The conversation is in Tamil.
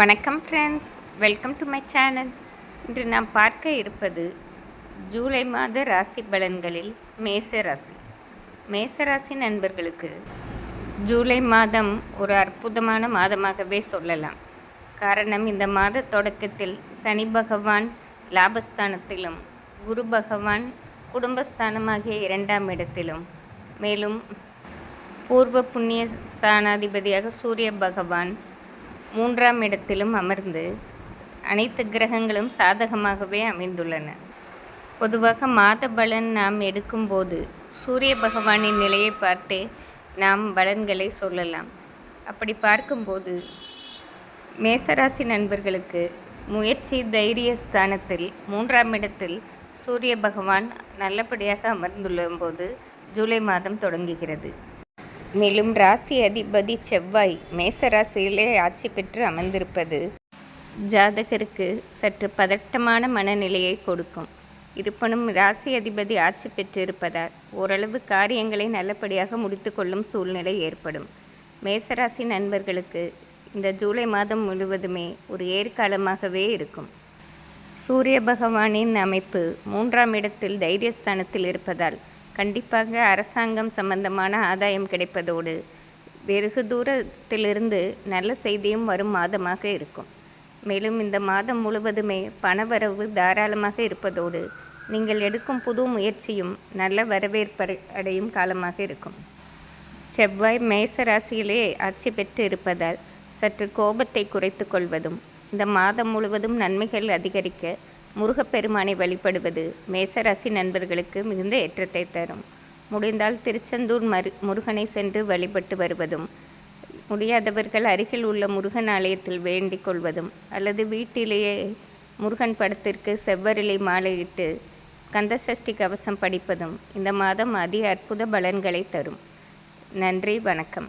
வணக்கம் friends welcome to my channel இன்று நாம் பார்க்க இருப்பது ஜூலை மாத ராசி பலன்களில் மேச ராசி. மேச ராசி நண்பர்களுக்கு ஜூலை மாதம் ஒரு அற்புதமான மாதமாகவே சொல்லலாம். காரணம் இந்த மாத தொடக்கத்தில் சனி பகவான் லாபஸ்தானத்திலும் குரு பகவான் குடும்பஸ்தானமாகிய இரண்டாம் இடத்திலும். மேலும் பூர்வ புண்ணிய ஸ்தானாதிபதியாக சூரிய பகவான் மூன்றாம் இடத்திலும் அமர்ந்து அனைத்து கிரகங்களும் சாதகமாகவே அமைந்துள்ளன. பொதுவாக மாத பலன் நாம் எடுக்கும்போது சூரிய பகவானின் நிலையை பார்த்தே நாம் பலன்களை சொல்லலாம். அப்படி பார்க்கும்போது மேசராசி நண்பர்களுக்கு முயற்சி தைரிய ஸ்தானத்தில் மூன்றாம் இடத்தில் சூரிய பகவான் நல்லபடியாக அமர்ந்துள்ள போது ஜூலை மாதம் தொடங்குகிறது. மேலும் ராசி அதிபதி செவ்வாய் மேசராசியிலே ஆட்சி பெற்று அமர்ந்திருப்பது ஜாதகருக்கு சற்று பதட்டமான மனநிலையை கொடுக்கும். இருப்பினும் ராசி அதிபதி ஆட்சி பெற்றிருப்பதால் ஓரளவு காரியங்களை நல்லபடியாக முடித்துக்கொள்ளும் சூழ்நிலை ஏற்படும். மேசராசி நண்பர்களுக்கு இந்த ஜூலை மாதம் முழுவதுமே ஒரு ஏற்காலமாகவே இருக்கும். சூரிய பகவானின் அமைப்பு மூன்றாம் இடத்தில் தைரியஸ்தானத்தில் இருப்பதால் கண்டிப்பாக அரசாங்கம் சம்பந்தமான ஆதாயம் கிடைப்பதோடு வெகு தூரத்திலிருந்து நல்ல செய்தியும் வரும் மாதமாக இருக்கும். மேலும் இந்த மாதம் முழுவதுமே பணவரவு தாராளமாக இருப்பதோடு நீங்கள் எடுக்கும் புது முயற்சியும் நல்ல வரவேற்பு அடையும் காலமாக இருக்கும். செவ்வாய் மேச ராசியிலே ஆட்சி பெற்று இருப்பதால் சற்று கோபத்தை குறைத்து கொள்வதும் இந்த மாதம் முழுவதும் நன்மைகள் அதிகரிக்க முருகப்பெருமானை வழிபடுவது மேசராசி நண்பர்களுக்கு மிகுந்த ஏற்றத்தை தரும். முடிந்தால் திருச்செந்தூர் மரு முருகனை சென்று வழிபட்டு வருவதும் முடியாதவர்கள் அருகில் உள்ள முருகன் ஆலயத்தில் வேண்டிக் கொள்வதும் அல்லது வீட்டிலேயே முருகன் படத்திற்கு செவ்வரிலை மாலையிட்டு கந்தசஷ்டி கவசம் படிப்பதும் இந்த மாதம் அதி அற்புத பலன்களை தரும். நன்றி வணக்கம்.